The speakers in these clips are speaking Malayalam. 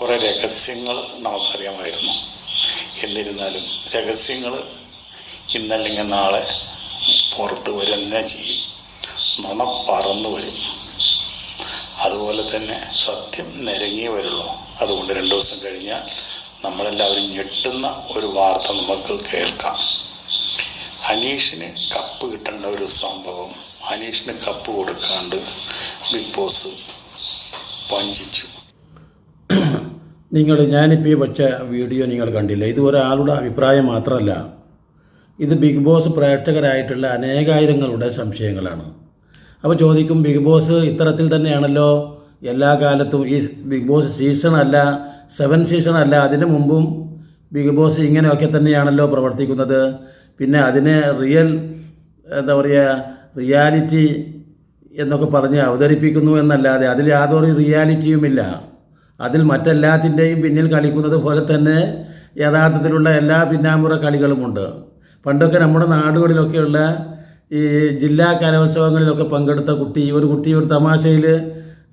കുറേ രഹസ്യങ്ങൾ നമുക്കറിയാമായിരുന്നു. എന്നിരുന്നാലും രഹസ്യങ്ങൾ ഇന്നല്ലെങ്കിൽ നാളെ പുറത്ത് വരുന്ന ചെയ്യും. നുണ പറന്നു വരും. അതുപോലെ തന്നെ സത്യം നിരങ്ങിയേ വരുള്ളൂ. അതുകൊണ്ട് രണ്ടു ദിവസം കഴിഞ്ഞാൽ നമ്മളെല്ലാവരും ഞെട്ടുന്ന ഒരു വാർത്ത നമുക്ക് കേൾക്കാം. അനീഷിന് കപ്പ് കിട്ടേണ്ട ഒരു സംഭവം. അനീഷിന് കപ്പ് കൊടുക്കാണ്ട് ബിഗ് ബോസ് വഞ്ചിച്ചു. നിങ്ങൾ ഞാനിപ്പോൾ ഈ വെച്ച വീഡിയോ നിങ്ങൾ കണ്ടില്ല? ഇത് ഒരാളുടെ അഭിപ്രായം മാത്രമല്ല. ഇത് ബിഗ് ബോസ് പ്രേക്ഷകരായിട്ടുള്ള അനേകായിരങ്ങളുടെ സംശയങ്ങളാണ്. അപ്പോൾ ചോദിക്കും ബിഗ് ബോസ് ഇത്തരത്തിൽ തന്നെയാണല്ലോ? എല്ലാ കാലത്തും ഈ ബിഗ് ബോസ് സീസൺ അല്ല സെവൻ സീസൺ അല്ല അതിന് മുമ്പും ബിഗ് ബോസ് ഇങ്ങനെയൊക്കെ തന്നെയാണല്ലോ പ്രവർത്തിക്കുന്നത്. പിന്നെ അതിനെ റിയൽ എന്താ പറയുക റിയാലിറ്റി എന്നൊക്കെ പറഞ്ഞ് അവതരിപ്പിക്കുന്നു എന്നല്ലാതെ അതിൽ യാതൊരു റിയാലിറ്റിയുമില്ല അതിൽ മറ്റെല്ലാത്തിന്റെയും പിന്നിൽ കളിക്കുന്നത് പോലെ തന്നെ യഥാർത്ഥത്തിലുള്ള എല്ലാ പിന്നാമ്പുറ കളികളുമുണ്ട്. പണ്ടൊക്കെ നമ്മുടെ നാടുകളിലൊക്കെയുള്ള ഈ ജില്ലാ കലോത്സവങ്ങളിലൊക്കെ പങ്കെടുത്ത കുട്ടി ഒരു കുട്ടി ഒരു തമാശയിൽ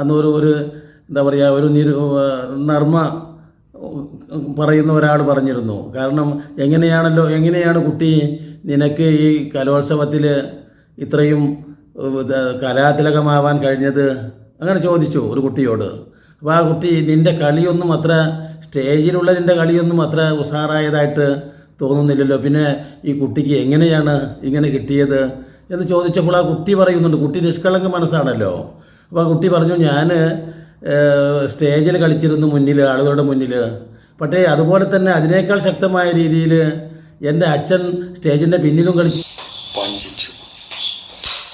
അന്ന് ഒരു ഒരു എന്താ പറയുക ഒരു നിരു നർമ്മ പറയുന്ന ഒരാൾ പറഞ്ഞിരുന്നു. കാരണം എങ്ങനെയാണല്ലോ എങ്ങനെയാണ് കുട്ടി നിനക്ക് ഈ കലോത്സവത്തിൽ ഇത്രയും കലാതിലകമാവാൻ കഴിഞ്ഞത്? അങ്ങനെ ചോദിച്ചു ഒരു കുട്ടിയോട്. ആ കുട്ടി നിന്റെ കളിയൊന്നും അത്ര സ്റ്റേജിലുള്ള നിന്റെ കളിയൊന്നും അത്ര ഉഷാറായതായിട്ട് തോന്നുന്നില്ലല്ലോ. പിന്നെ ഈ കുട്ടിക്ക് എങ്ങനെയാണ് ഇങ്ങനെ കിട്ടിയത് എന്ന് ചോദിച്ചപ്പോൾ ആ കുട്ടി പറയുന്നുണ്ട്. കുട്ടി നിഷ്കളങ്ക മനസ്സാണല്ലോ. അപ്പോൾ ആ കുട്ടി പറഞ്ഞു ഞാൻ സ്റ്റേജിൽ കളിച്ചിരുന്നു മുന്നിൽ ആളുകളുടെ മുന്നിൽ പക്ഷേ അതുപോലെ തന്നെ അതിനേക്കാൾ ശക്തമായ രീതിയിൽ എന്റെ അച്ഛൻ സ്റ്റേജിന്റെ പിന്നിലും കളിച്ചു വഞ്ചിച്ചു.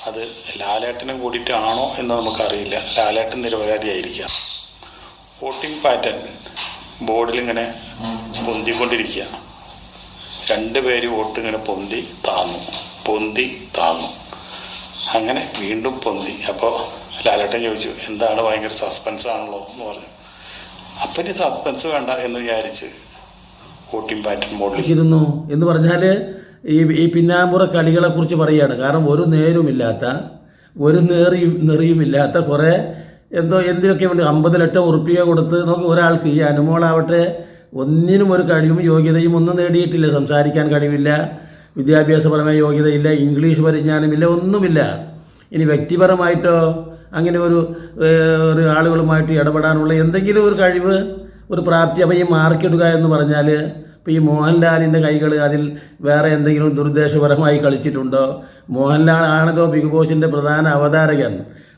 അത് ലാലേട്ടനും കൂടിയിട്ടാണോ എന്ന് നമുക്കറിയില്ല. ലാലേട്ടൻ നിരപരാധിയായിരിക്കാം. വോട്ടിംഗ് പാറ്റേൺ ബോർഡിൽ ഇങ്ങനെ പൊന്തിക്കൊണ്ടിരിക്കുക രണ്ടുപേര് വോട്ട് ഇങ്ങനെ പൊന്തി താന്നു പൊന്തി താന്നു അങ്ങനെ വീണ്ടും പൊന്തി. അപ്പോൾ ലാലേട്ടൻ ചോദിച്ചു എന്താണ് ഭയങ്കര സസ്പെൻസ് ആണല്ലോ? എന്ന് പറഞ്ഞു. അപ്പം ഇനി സസ്പെൻസ് വേണ്ട എന്ന് വിചാരിച്ച് വോട്ടിംഗ് പാറ്റേൺ ബോർഡിലിരുന്നു എന്ന് പറഞ്ഞാൽ ഈ ഈ പിന്നാമ്പുറ കളികളെക്കുറിച്ച് പറയുകയാണ് കാരണം ഒരു നേരുമില്ലാത്ത ഒരു നേറിയും നെറിയുമില്ലാത്ത കുറേ എന്തോ എന്തിനൊക്കെ വേണ്ടി അമ്പത് ലക്ഷം ഉറുപ്പിക കൊടുത്ത് നോക്കി ഒരാൾക്ക് ഈ അനുമോളാവട്ടെ ഒന്നിനും ഒരു കഴിവും യോഗ്യതയും ഒന്നും നേടിയിട്ടില്ല സംസാരിക്കാൻ കഴിവില്ല വിദ്യാഭ്യാസപരമായ യോഗ്യതയില്ല ഇംഗ്ലീഷ് പരിജ്ഞാനമില്ല ഒന്നുമില്ല. ഇനി വ്യക്തിപരമായിട്ടോ അങ്ങനെ ഒരു ഒരു ആളുകളുമായിട്ട് ഇടപെടാനുള്ള എന്തെങ്കിലും ഒരു കഴിവ് ഒരു പ്രാപ്തി അപ്പം ഈ മാർക്കിടുക എന്ന് പറഞ്ഞാൽ ഇപ്പോൾ ഈ മോഹൻലാലിന്റെ കൈകൾ അതിൽ വേറെ എന്തെങ്കിലും ദുരുദ്ദേശപരമായി കളിച്ചിട്ടുണ്ടോ? മോഹൻലാൽ ആണല്ലോ ബിഗ് ബോസിന്റെ പ്രധാന അവതാരകൻ?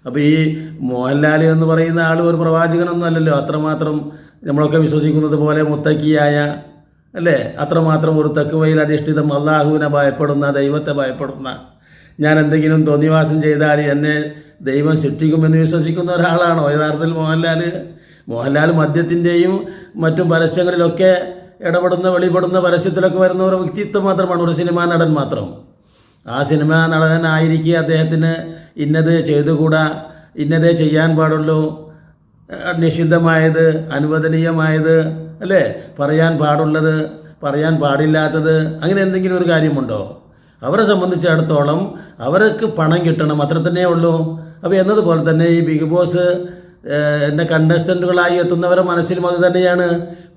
അപ്പോൾ ഈ മോഹൻലാൽ എന്ന് പറയുന്ന ആൾ ഒരു പ്രവാചകനൊന്നും അല്ലല്ലോ. അത്രമാത്രം നമ്മളൊക്കെ വിശ്വസിക്കുന്നത് പോലെ മുത്തക്കിയായ അല്ലേ? അത്രമാത്രം ഒരു തക്കുവയിൽ അധിഷ്ഠിതം അള്ളാഹുവിനെ ഭയപ്പെടുന്ന ദൈവത്തെ ഭയപ്പെടുന്ന. ഞാൻ എന്തെങ്കിലും തോന്നിവാസം ചെയ്താൽ എന്നെ ദൈവം ശിക്ഷിക്കുമെന്ന് വിശ്വസിക്കുന്ന ഒരാളാണോ? യഥാർത്ഥത്തിൽ മോഹൻലാൽ മോഹൻലാൽ മദ്യത്തിന്റെയും മറ്റും പരസ്യങ്ങളിലൊക്കെ ഇടപെടുന്ന വെളിപ്പെടുന്ന പരസ്യത്തിലൊക്കെ വരുന്ന ഒരു വ്യക്തിത്വം മാത്രമാണ്. ഒരു സിനിമാ നടൻ മാത്രം. ആ സിനിമ നടനായിരിക്കെ അദ്ദേഹത്തിന് ഇന്നത് ചെയ്തുകൂടാ ഇന്നതേ ചെയ്യാൻ പാടുള്ളൂ. നിഷിദ്ധമായത് അനുവദനീയമായത് അല്ലേ? പറയാൻ പാടുള്ളത് പറയാൻ പാടില്ലാത്തത് അങ്ങനെ എന്തെങ്കിലും ഒരു കാര്യമുണ്ടോ? അവരെ സംബന്ധിച്ചിടത്തോളം അവർക്ക് പണം കിട്ടണം അത്ര തന്നെ ഉള്ളൂ. അപ്പോൾ എന്നതുപോലെ തന്നെ ഈ ബിഗ് ബോസ് എന്റെ കണ്ടസ്റ്റന്റുകളായി എത്തുന്നവരുടെ മനസ്സിലും അത് തന്നെയാണ്.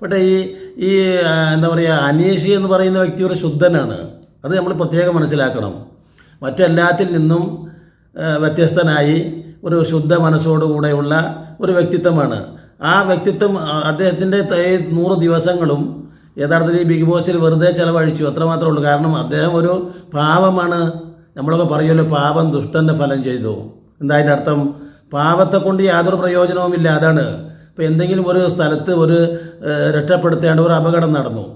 പക്ഷേ ഈ ഈ എന്താ പറയുക അനീഷി എന്ന് പറയുന്ന വ്യക്തി ഒരു ശുദ്ധനാണ്. അത് നമ്മൾ പ്രത്യേകം മനസ്സിലാക്കണം. മറ്റെല്ലാത്തിൽ നിന്നും വ്യത്യസ്തനായി ഒരു ശുദ്ധ മനസ്സോടുകൂടെയുള്ള ഒരു വ്യക്തിത്വമാണ്. ആ വ്യക്തിത്വം അദ്ദേഹത്തിന്റെ നൂറ് ദിവസങ്ങളും യഥാർത്ഥത്തിൽ ബിഗ് ബോസിൽ വെറുതെ ചിലവഴിച്ചു. അത്രമാത്രമേ ഉള്ളൂ. കാരണം അദ്ദേഹം ഒരു പാപമാണ്. നമ്മളൊക്കെ പറയുമല്ലോ പാപം ദുഷ്ടന്റെ ഫലം ചെയ്തു. എന്താ അതിന്റെ അർത്ഥം? പാപത്തെ കൊണ്ട് യാതൊരു പ്രയോജനവുമില്ല. അതാണ്. ഇപ്പോൾ എന്തെങ്കിലും ഒരു സ്ഥലത്ത് ഒരു രക്ഷപ്പെടുത്തേണ്ട ഒരു അപകടം നടന്നു.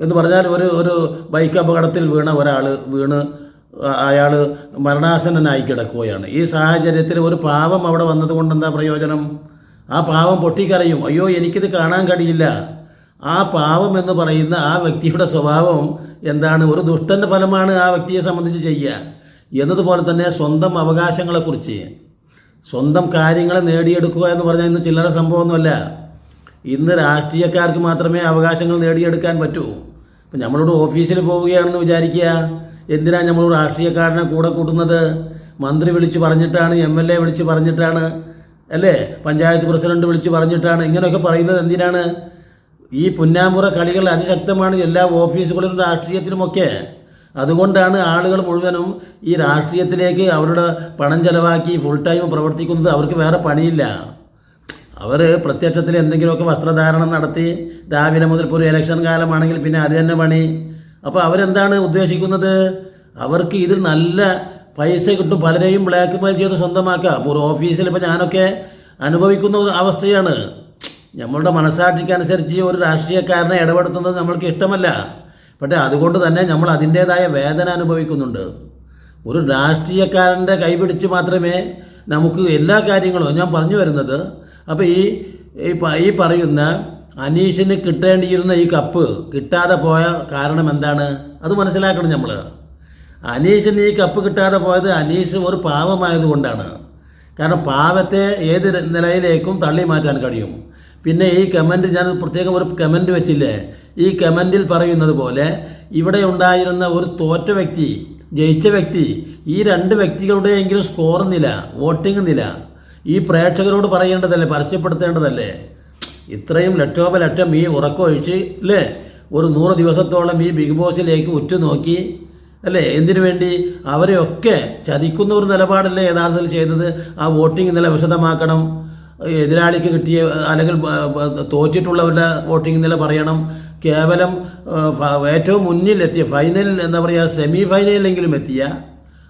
എന്ന് പറഞ്ഞാൽ ഒരു ഒരു ബൈക്ക് അപകടത്തിൽ വീണ ഒരാൾ വീണ് അയാൾ മരണാസന്നനായി കിടക്കുകയാണ്. ഈ സാഹചര്യത്തിൽ ഒരു പാവം അവിടെ വന്നതുകൊണ്ട് എന്താ പ്രയോജനം? ആ പാവം പൊട്ടിക്കരയും. അയ്യോ എനിക്കിത് കാണാൻ കഴിയില്ല. ആ പാവം എന്ന് പറയുന്ന ആ വ്യക്തിയുടെ സ്വഭാവം എന്താണ്? ഒരു ദുഷ്ടന്റെ ഫലമാണ് ആ വ്യക്തിയെ സംബന്ധിച്ച് ചെയ്യുക. എന്നതുപോലെ തന്നെ സ്വന്തം അവകാശങ്ങളെക്കുറിച്ച്. സ്വന്തം കാര്യങ്ങളെ നേടിയെടുക്കുക എന്ന് പറഞ്ഞാൽ ഇന്ന് ചില്ലറ സംഭവമൊന്നുമല്ല. ഇന്ന് രാഷ്ട്രീയക്കാർക്ക് മാത്രമേ അവകാശങ്ങൾ നേടിയെടുക്കാൻ പറ്റൂ. ഇപ്പം നമ്മളോട് ഓഫീസിൽ പോവുകയാണെന്ന് വിചാരിക്കുക. എന്തിനാണ് നമ്മൾ രാഷ്ട്രീയക്കാരനെ കൂടെ കൂട്ടുന്നത്? മന്ത്രി വിളിച്ചു പറഞ്ഞിട്ടാണ് എം എൽ എ വിളിച്ച് പറഞ്ഞിട്ടാണ് അല്ലേ? പഞ്ചായത്ത് പ്രസിഡന്റ് വിളിച്ചു പറഞ്ഞിട്ടാണ് ഇങ്ങനെയൊക്കെ പറയുന്നത് എന്തിനാണ്? ഈ പുന്നാമ്പുറ കളികൾ അതിശക്തമാണ് എല്ലാ ഓഫീസുകളിലും രാഷ്ട്രീയത്തിലുമൊക്കെ. അതുകൊണ്ടാണ് ആളുകൾ മുഴുവനും ഈ രാഷ്ട്രീയത്തിലേക്ക് അവരുടെ പണം ചെലവാക്കി ഫുൾ ടൈം പ്രവർത്തിക്കുന്നത്. അവർക്ക് വേറെ പണിയില്ല. അവർ പ്രത്യക്ഷത്തിൽ എന്തെങ്കിലുമൊക്കെ വസ്ത്രധാരണം നടത്തി രാവിലെ മുതൽ ഇപ്പോൾ ഒരു ഇലക്ഷൻ കാലമാണെങ്കിൽ പിന്നെ അത് തന്നെ പണി. അപ്പോൾ അവരെന്താണ് ഉദ്ദേശിക്കുന്നത്? അവർക്ക് ഇതിൽ നല്ല പൈസ കിട്ടും. പലരെയും ബ്ലാക്ക് മെയിൽ ചെയ്ത് സ്വന്തമാക്കാം അപ്പോൾ ഒരു ഓഫീസിൽ ഇപ്പോൾ ഞാനൊക്കെ അനുഭവിക്കുന്ന ഒരു അവസ്ഥയാണ്. നമ്മളുടെ മനസ്സാക്ഷിക്കനുസരിച്ച് ഒരു രാഷ്ട്രീയക്കാരനെ ഇടപെടുത്തുന്നത് നമ്മൾക്ക് ഇഷ്ടമല്ല. പക്ഷേ അതുകൊണ്ട് തന്നെ നമ്മൾ അതിന്റേതായ വേദന അനുഭവിക്കുന്നുണ്ട്. ഒരു രാഷ്ട്രീയക്കാരന്റെ കൈപിടിച്ച് മാത്രമേ നമുക്ക് എല്ലാ കാര്യങ്ങളും ഞാൻ പറഞ്ഞു വരുന്നത് അപ്പോൾ ഈ ഈ പറയുന്ന അനീഷിന് കിട്ടേണ്ടിയിരുന്ന ഈ കപ്പ് കിട്ടാതെ പോയ കാരണം എന്താണ്? അത് മനസ്സിലാക്കണം നമ്മൾ അനീഷിന് ഈ കപ്പ് കിട്ടാതെ പോയത് അനീഷ് ഒരു പാവമായതുകൊണ്ടാണ് കാരണം പാവത്തെ ഏത് നിലയിലേക്കും തള്ളി മാറ്റാൻ കഴിയും. പിന്നെ ഈ കമന്റ് ഞാൻ പ്രത്യേകം ഒരു കമന്റ് വെച്ചില്ലേ? ഈ കമന്റിൽ പറയുന്നത് പോലെ ഇവിടെ ഉണ്ടായിരുന്ന ഒരു തോറ്റ വ്യക്തി ജയിച്ച വ്യക്തി ഈ രണ്ട് വ്യക്തികളുടെയെങ്കിലും സ്കോർ നില വോട്ടിംഗ് നില ഈ പ്രേക്ഷകരോട് പറയേണ്ടതല്ലേ പരസ്യപ്പെടുത്തേണ്ടതല്ലേ? ഇത്രയും ലക്ഷോപലക്ഷം ഈ ഉറക്കമൊഴിച്ച് അല്ലേ ഒരു നൂറ് ദിവസത്തോളം ഈ ബിഗ് ബോസിലേക്ക് ഉറ്റുനോക്കി അല്ലേ? എന്തിനു വേണ്ടി? അവരെയൊക്കെ ചതിക്കുന്ന ഒരു നിലപാടല്ലേ യഥാർത്ഥത്തിൽ ചെയ്തത്? ആ വോട്ടിംഗ് നില വിശദമാക്കണം. എതിരാളിക്ക് കിട്ടിയ അല്ലെങ്കിൽ തോറ്റിട്ടുള്ളവരുടെ വോട്ടിംഗ് നില പറയണം. കേവലം ഏറ്റവും മുന്നിലെത്തിയ ഫൈനൽ എന്താ പറയുക സെമി ഫൈനലിലെങ്കിലും എത്തിയ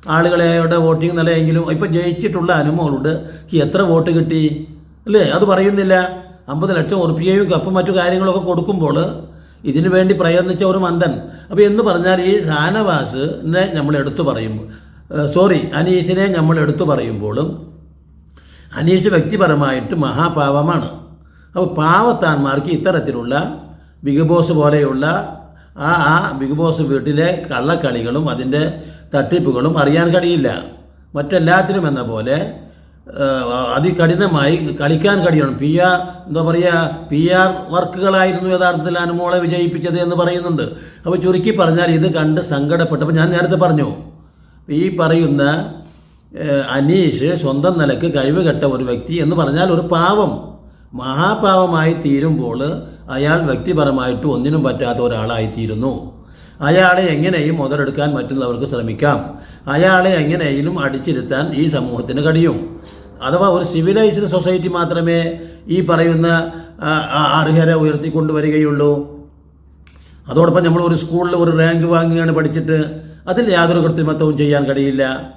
ആളുകളെയുടെ വോട്ടിംഗ് നിലയെങ്കിലും ഇപ്പോൾ ജയിച്ചിട്ടുള്ള അനുമോളുണ്ട്. എത്ര വോട്ട് കിട്ടി? അല്ലേ? അത് പറയുന്നില്ല. അമ്പത് ലക്ഷം ഉറുപ്പികയും കപ്പും മറ്റു കാര്യങ്ങളൊക്കെ കൊടുക്കുമ്പോൾ ഇതിനു വേണ്ടി പ്രയത്നിച്ച ഒരു മന്ദൻ. അപ്പോൾ എന്ന് പറഞ്ഞാൽ ഈ ഷാനവാസിനെ നമ്മൾ എടുത്തു പറയുമ്പോൾ സോറി അനീഷിനെ നമ്മൾ എടുത്തു പറയുമ്പോഴും അനീഷ് വ്യക്തിപരമായിട്ട് മഹാപാവമാണ്. അപ്പോൾ പാവത്താന്മാർക്ക് ഇത്തരത്തിലുള്ള ബിഗ് ബോസ് പോലെയുള്ള ആ ആ ബിഗ് ബോസ് വീട്ടിലെ കള്ളക്കളികളും അതിന്റെ തട്ടിപ്പുകളും അറിയാൻ കഴിയില്ല. മറ്റെല്ലാത്തിനും എന്ന പോലെ അതികഠിനമായി കളിക്കാൻ കഴിയണം. പി ആർ എന്താ പറയുക പി ആർ വർക്കുകളായിരുന്നു യഥാർത്ഥത്തിൽ അനുമോളെ വിജയിപ്പിച്ചത് എന്ന് പറയുന്നുണ്ട്. അപ്പോൾ ചുരുക്കി പറഞ്ഞാൽ ഇത് കണ്ട് സങ്കടപ്പെട്ടപ്പോൾ ഞാൻ നേരത്തെ പറഞ്ഞു. ഈ പറയുന്ന അനീഷ് സ്വന്തം നിലയ്ക്ക് കഴിവ് കെട്ട ഒരു വ്യക്തി എന്ന് പറഞ്ഞാൽ ഒരു പാവം. മഹാപാവമായി തീരുമ്പോൾ അയാൾ വ്യക്തിപരമായിട്ട് ഒന്നിനും പറ്റാത്ത ഒരാളായിത്തീരുന്നു. അയാളെ എങ്ങനെയും മുതലെടുക്കാൻ മറ്റുള്ളവർക്ക് ശ്രമിക്കാം. അയാളെ എങ്ങനെയും അടിച്ചിരുത്താൻ ഈ സമൂഹത്തിന് കഴിയും. അഥവാ ഒരു സിവിലൈസ്ഡ് സൊസൈറ്റി മാത്രമേ ഈ പറയുന്ന അർഹരെ ഉയർത്തിക്കൊണ്ടുവരികയുള്ളൂ. അതോടൊപ്പം നമ്മൾ ഒരു സ്കൂളിൽ ഒരു റാങ്ക് വാങ്ങുകയാണ് പഠിച്ചിട്ട് അതിൽ യാതൊരു കൃത്രിമത്വവും ചെയ്യാൻ കഴിയില്ല.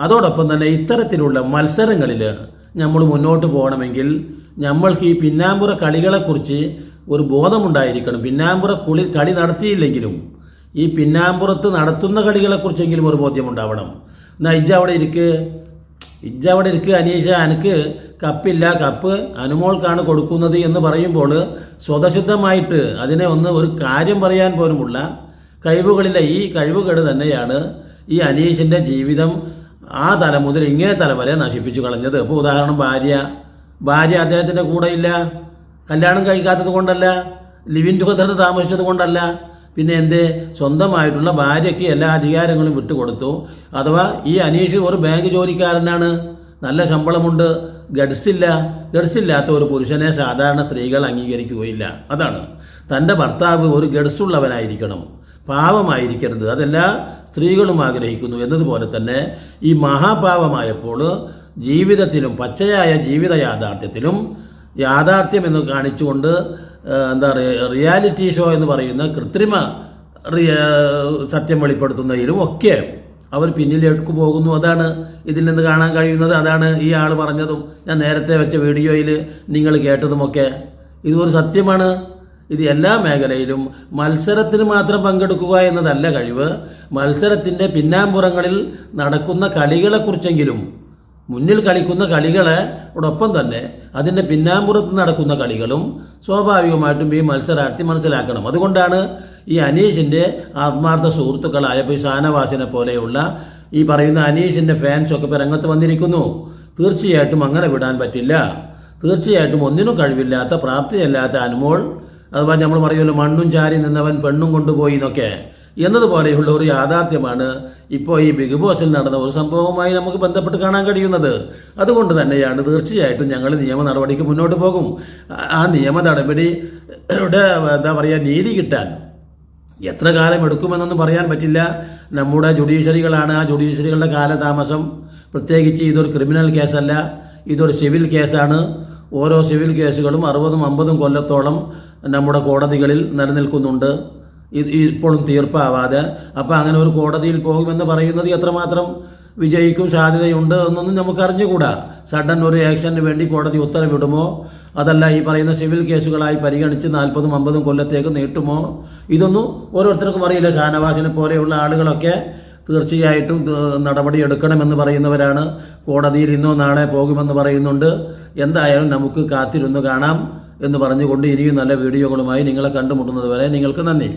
അതോടൊപ്പം തന്നെ ഇത്തരത്തിലുള്ള മത്സരങ്ങളിൽ നമ്മൾ മുന്നോട്ട് പോകണമെങ്കിൽ നമ്മൾക്ക് ഈ പിന്നാമ്പുറ കളികളെക്കുറിച്ച് ഒരു ബോധമുണ്ടായിരിക്കണം. പിന്നാമ്പുറ കുളി കളി നടത്തിയില്ലെങ്കിലും ഈ പിന്നാമ്പുറത്ത് നടത്തുന്ന കളികളെക്കുറിച്ചെങ്കിലും ഒരു ബോധ്യമുണ്ടാവണം. എന്നാൽ ഇജ്ജ അവിടെ ഇരിക്ക്. ഇജ്ജ അവിടെ ഇരിക്ക് അനീഷ. എനിക്ക് കപ്പില്ല. കപ്പ് അനുമോൾക്കാണ് കൊടുക്കുന്നത് എന്ന് പറയുമ്പോൾ സ്വതസിദ്ധമായിട്ട് അതിനെ ഒന്ന് ഒരു കാര്യം പറയാൻ പോലുമുള്ള കഴിവുകളില്ല ഈ കഴിവുകേട് തന്നെയാണ് ഈ അനീഷിന്റെ ജീവിതം ആ തല മുതൽ ഇങ്ങേ തല വരെ നശിപ്പിച്ചു കളഞ്ഞത്. ഇപ്പോൾ ഉദാഹരണം ഭാര്യ. ഭാര്യ അദ്ദേഹത്തിന്റെ കൂടെ ഇല്ല. കല്യാണം കഴിക്കാത്തത് കൊണ്ടല്ല. ലിവിൻ ടുഗദറിൽ താമസിച്ചത് കൊണ്ടല്ല. പിന്നെ എന്തേ? സ്വന്തമായിട്ടുള്ള ഭാര്യയ്ക്ക് എല്ലാ അധികാരങ്ങളും വിട്ടുകൊടുത്തു. അഥവാ ഈ അനീഷ് ഒരു ബാങ്ക് ജോലിക്കാരനാണ്. നല്ല ശമ്പളമുണ്ട്. ഗഡ്സില്ല ഗഡ്സില്ലാത്ത ഒരു പുരുഷനെ സാധാരണ സ്ത്രീകൾ അംഗീകരിക്കുകയില്ല. അതാണ്. തന്റെ ഭർത്താവ് ഒരു ഗഡ്സുള്ളവനായിരിക്കണം പാവമായിരിക്കരുത്. അതെല്ലാ സ്ത്രീകളും ആഗ്രഹിക്കുന്നു എന്നതുപോലെ തന്നെ ഈ മഹാഭാവമായപ്പോൾ ജീവിതത്തിലും പച്ചയായ ജീവിത യാഥാർത്ഥ്യത്തിലും യാഥാർത്ഥ്യം എന്ന് കാണിച്ചുകൊണ്ട് എന്താ പറയുക റിയാലിറ്റി ഷോ എന്ന് പറയുന്ന കൃത്രിമ സത്യം വെളിപ്പെടുത്തുന്നതിലും ഒക്കെ അവർ പിന്നിലേക്ക് പോകുന്നു. അതാണ് ഇതിൽ നിന്ന് കാണാൻ കഴിയുന്നത്. അതാണ് ഈ ആൾ പറഞ്ഞതും. ഞാൻ നേരത്തെ വെച്ച വീഡിയോയിൽ നിങ്ങൾ കേട്ടതുമൊക്കെ. ഇതൊരു സത്യമാണ്. ഇത് എല്ലാ മേഖലയിലും മത്സരത്തിന് മാത്രം പങ്കെടുക്കുക എന്നതല്ല കഴിവ്. മത്സരത്തിന്റെ പിന്നാമ്പുറങ്ങളിൽ നടക്കുന്ന കളികളെക്കുറിച്ചെങ്കിലും മുന്നിൽ കളിക്കുന്ന കളികളോടൊപ്പം തന്നെ അതിന്റെ പിന്നാമ്പുറത്ത് നടക്കുന്ന കളികളും സ്വാഭാവികമായിട്ടും ഈ മത്സരാർത്ഥി മനസ്സിലാക്കണം. അതുകൊണ്ടാണ് ഈ അനീഷിന്റെ ആത്മാർത്ഥ സുഹൃത്തുക്കളായ ഇപ്പോൾ ഷാനവാസിനെ പോലെയുള്ള ഈ പറയുന്ന അനീഷിന്റെ ഫാൻസൊക്കെ ഇപ്പോൾ രംഗത്ത് വന്നിരിക്കുന്നു. തീർച്ചയായിട്ടും അങ്ങനെ വിടാൻ പറ്റില്ല. തീർച്ചയായിട്ടും ഒന്നിനും കഴിവില്ലാത്ത പ്രാപ്തിയല്ലാത്ത അനുമോൾ അതുപോലെ നമ്മൾ പറയുമല്ലോ മണ്ണും ചാരി നിന്നവൻ പെണ്ണും കൊണ്ടുപോയി എന്നൊക്കെ. എന്നതുപോലെയുള്ള ഒരു യാഥാർത്ഥ്യമാണ് ഇപ്പോൾ ഈ ബിഗ് ബോസിൽ നടന്ന ഒരു സംഭവവുമായി നമുക്ക് ബന്ധപ്പെട്ട് കാണാൻ കഴിയുന്നത്. അതുകൊണ്ട് തന്നെയാണ് തീർച്ചയായിട്ടും ഞങ്ങൾ നിയമ നടപടിക്ക് മുന്നോട്ട് പോകും. ആ നിയമ നടപടിയുടെ എന്താ പറയുക നീതി കിട്ടാൻ എത്ര കാലം എടുക്കുമെന്നൊന്നും പറയാൻ പറ്റില്ല. നമ്മുടെ ജുഡീഷ്യറികളാണ് ആ ജുഡീഷ്യറികളുടെ കാലതാമസം. പ്രത്യേകിച്ച് ഇതൊരു ക്രിമിനൽ കേസല്ല. ഇതൊരു സിവിൽ കേസാണ്. ഓരോ സിവിൽ കേസുകളും അറുപതും അമ്പതും കൊല്ലത്തോളം നമ്മുടെ കോടതികളിൽ നിലനിൽക്കുന്നുണ്ട്. ഇപ്പോഴും തീർപ്പാവാതെ. അപ്പോൾ അങ്ങനെ ഒരു കോടതിയിൽ പോകുമെന്ന് പറയുന്നത് എത്രമാത്രം വിജയിക്കും സാധ്യതയുണ്ട് എന്നൊന്നും നമുക്ക് അറിഞ്ഞുകൂടാ സഡൻ ഒരു ആക്ഷന് വേണ്ടി കോടതി ഉത്തരവിടുമോ? അതല്ല ഈ പറയുന്ന സിവിൽ കേസുകളായി പരിഗണിച്ച് നാൽപ്പതും അമ്പതും കൊല്ലത്തേക്ക് നീട്ടുമോ? ഇതൊന്നും ഓരോരുത്തർക്കും അറിയില്ല. ഷാനവാസിനെ പോലെയുള്ള ആളുകളൊക്കെ തീർച്ചയായിട്ടും നടപടിയെടുക്കണമെന്ന് പറയുന്നവരാണ്. കോടതിയിൽ ഇന്നോ നാളെ പോകുമെന്ന് പറയുന്നുണ്ട്. എന്തായാലും നമുക്ക് കാത്തിരുന്ന് കാണാം എന്ന് പറഞ്ഞുകൊണ്ട് ഇനിയും നല്ല വീഡിയോകളുമായി നിങ്ങളെ കണ്ടുമുട്ടുന്നത് വരെ നിങ്ങൾക്ക് നന്ദി.